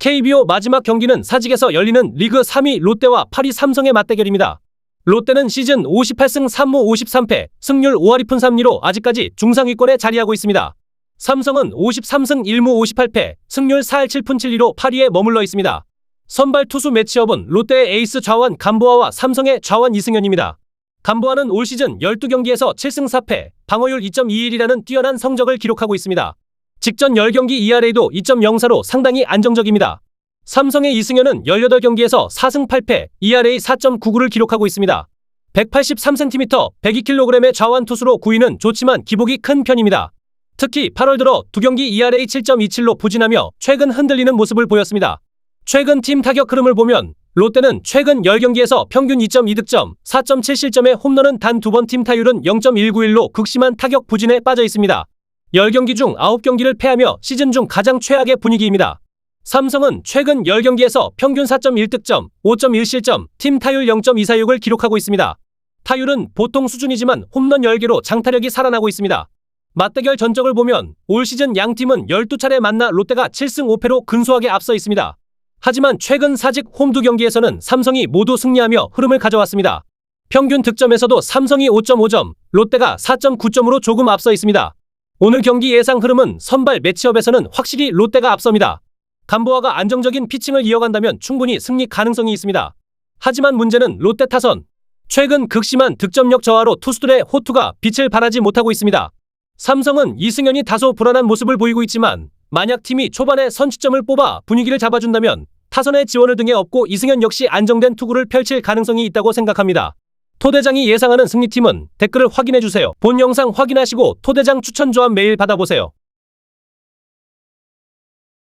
KBO 마지막 경기는 사직에서 열리는 리그 3위 롯데와 8위 삼성의 맞대결입니다. 롯데는 시즌 58승 3무 53패, 승률 5할 2푼 3리로 아직까지 중상위권에 자리하고 있습니다. 삼성은 53승 1무 58패, 승률 4할 7푼 7리로 8위에 머물러 있습니다. 선발 투수 매치업은 롯데의 에이스 좌완 감보아와 삼성의 좌완 이승현입니다. 감보아는 올 시즌 12경기에서 7승 4패, 방어율 2.21이라는 뛰어난 성적을 기록하고 있습니다. 직전 10경기 ERA도 2.04로 상당히 안정적입니다. 삼성의 이승현은 18경기에서 4승 8패, ERA 4.99를 기록하고 있습니다. 183cm, 102kg의 좌완 투수로 9위는 좋지만 기복이 큰 편입니다. 특히 8월 들어 두 경기 ERA 7.27로 부진하며 최근 흔들리는 모습을 보였습니다. 최근 팀 타격 흐름을 보면 롯데는 최근 10경기에서 평균 2.2득점, 4.7실점의 홈런은 단 두 번 팀 타율은 0.191로 극심한 타격 부진에 빠져 있습니다. 10경기 중 9경기를 패하며 시즌 중 가장 최악의 분위기입니다. 삼성은 최근 10경기에서 평균 4.1득점, 5.1실점, 팀 타율 0.246을 기록하고 있습니다. 타율은 보통 수준이지만 홈런 10개로 장타력이 살아나고 있습니다. 맞대결 전적을 보면 올 시즌 양 팀은 12차례 만나 롯데가 7승 5패로 근소하게 앞서 있습니다. 하지만 최근 사직 홈 두 경기에서는 삼성이 모두 승리하며 흐름을 가져왔습니다. 평균 득점에서도 삼성이 5.5점, 롯데가 4.9점으로 조금 앞서 있습니다. 오늘 경기 예상 흐름은 선발 매치업에서는 확실히 롯데가 앞섭니다. 감보아가 안정적인 피칭을 이어간다면 충분히 승리 가능성이 있습니다. 하지만 문제는 롯데 타선. 최근 극심한 득점력 저하로 투수들의 호투가 빛을 발하지 못하고 있습니다. 삼성은 이승현이 다소 불안한 모습을 보이고 있지만 만약 팀이 초반에 선취점을 뽑아 분위기를 잡아준다면 타선의 지원을 등에 업고 이승현 역시 안정된 투구를 펼칠 가능성이 있다고 생각합니다. 토대장이 예상하는 승리팀은 댓글을 확인해주세요. 본 영상 확인하시고 토대장 추천 조합 메일 받아보세요.